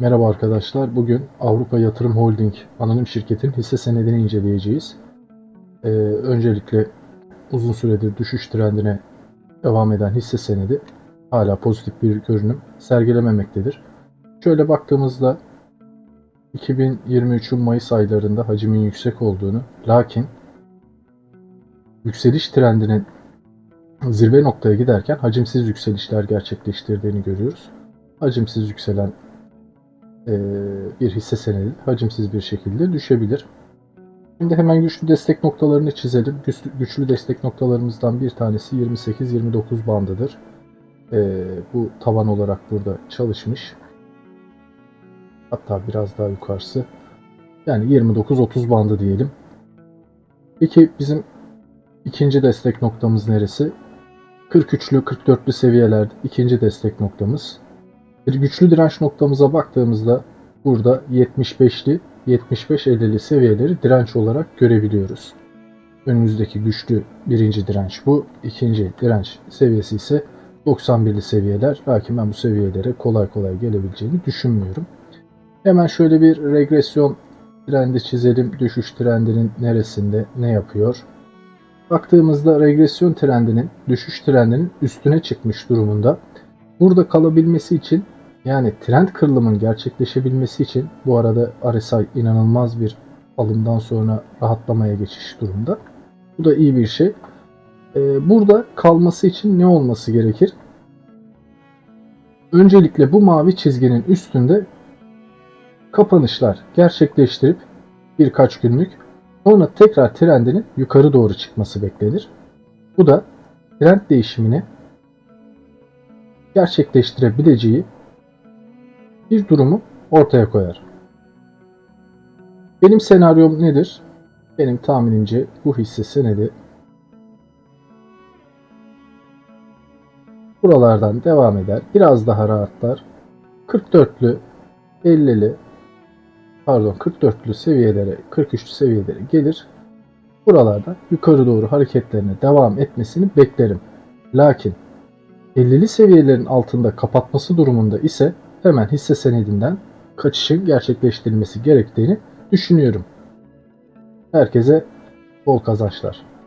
Merhaba arkadaşlar. Bugün Avrupa Yatırım Holding anonim şirketin hisse senedini inceleyeceğiz. Ee, öncelikle uzun süredir düşüş trendine devam eden hisse senedi hala pozitif bir görünüm sergilememektedir. Şöyle baktığımızda 2023'ün Mayıs aylarında hacmin yüksek olduğunu lakin yükseliş trendinin zirve noktaya giderken hacimsiz yükselişler gerçekleştirdiğini görüyoruz. Hacimsiz yükselen bir hisse senedi hacimsiz bir şekilde düşebilir. Şimdi hemen güçlü destek noktalarını çizelim. Güçlü, güçlü destek noktalarımızdan bir tanesi 28-29 bandıdır. E, bu tavan olarak burada çalışmış. Hatta biraz daha yukarısı. Yani 29-30 bandı diyelim. Peki bizim ikinci destek noktamız neresi? 43'lü 44'lü seviyelerde ikinci destek noktamız. Bir güçlü direnç noktamıza baktığımızda burada 75'li 75-50'li seviyeleri direnç olarak görebiliyoruz. Önümüzdeki güçlü birinci direnç bu. ikinci direnç seviyesi ise 91'li seviyeler. Lakin ben bu seviyelere kolay kolay gelebileceğini düşünmüyorum. Hemen şöyle bir regresyon trendi çizelim. Düşüş trendinin neresinde ne yapıyor? Baktığımızda regresyon trendinin, düşüş trendinin üstüne çıkmış durumunda. Burada kalabilmesi için yani trend kırılımın gerçekleşebilmesi için bu arada RSI inanılmaz bir alımdan sonra rahatlamaya geçiş durumda. Bu da iyi bir şey. Ee, burada kalması için ne olması gerekir? Öncelikle bu mavi çizginin üstünde kapanışlar gerçekleştirip birkaç günlük sonra tekrar trendinin yukarı doğru çıkması beklenir. Bu da trend değişimini gerçekleştirebileceği bir durumu ortaya koyar. Benim senaryom nedir? Benim tahminimce bu hisse senedi buralardan devam eder. Biraz daha rahatlar. 44'lü, 50'li pardon 44'lü seviyelere, 43'lü seviyelere gelir. Buralarda yukarı doğru hareketlerine devam etmesini beklerim. Lakin 50'li seviyelerin altında kapatması durumunda ise hemen hisse senedinden kaçışın gerçekleştirilmesi gerektiğini düşünüyorum. Herkese bol kazançlar.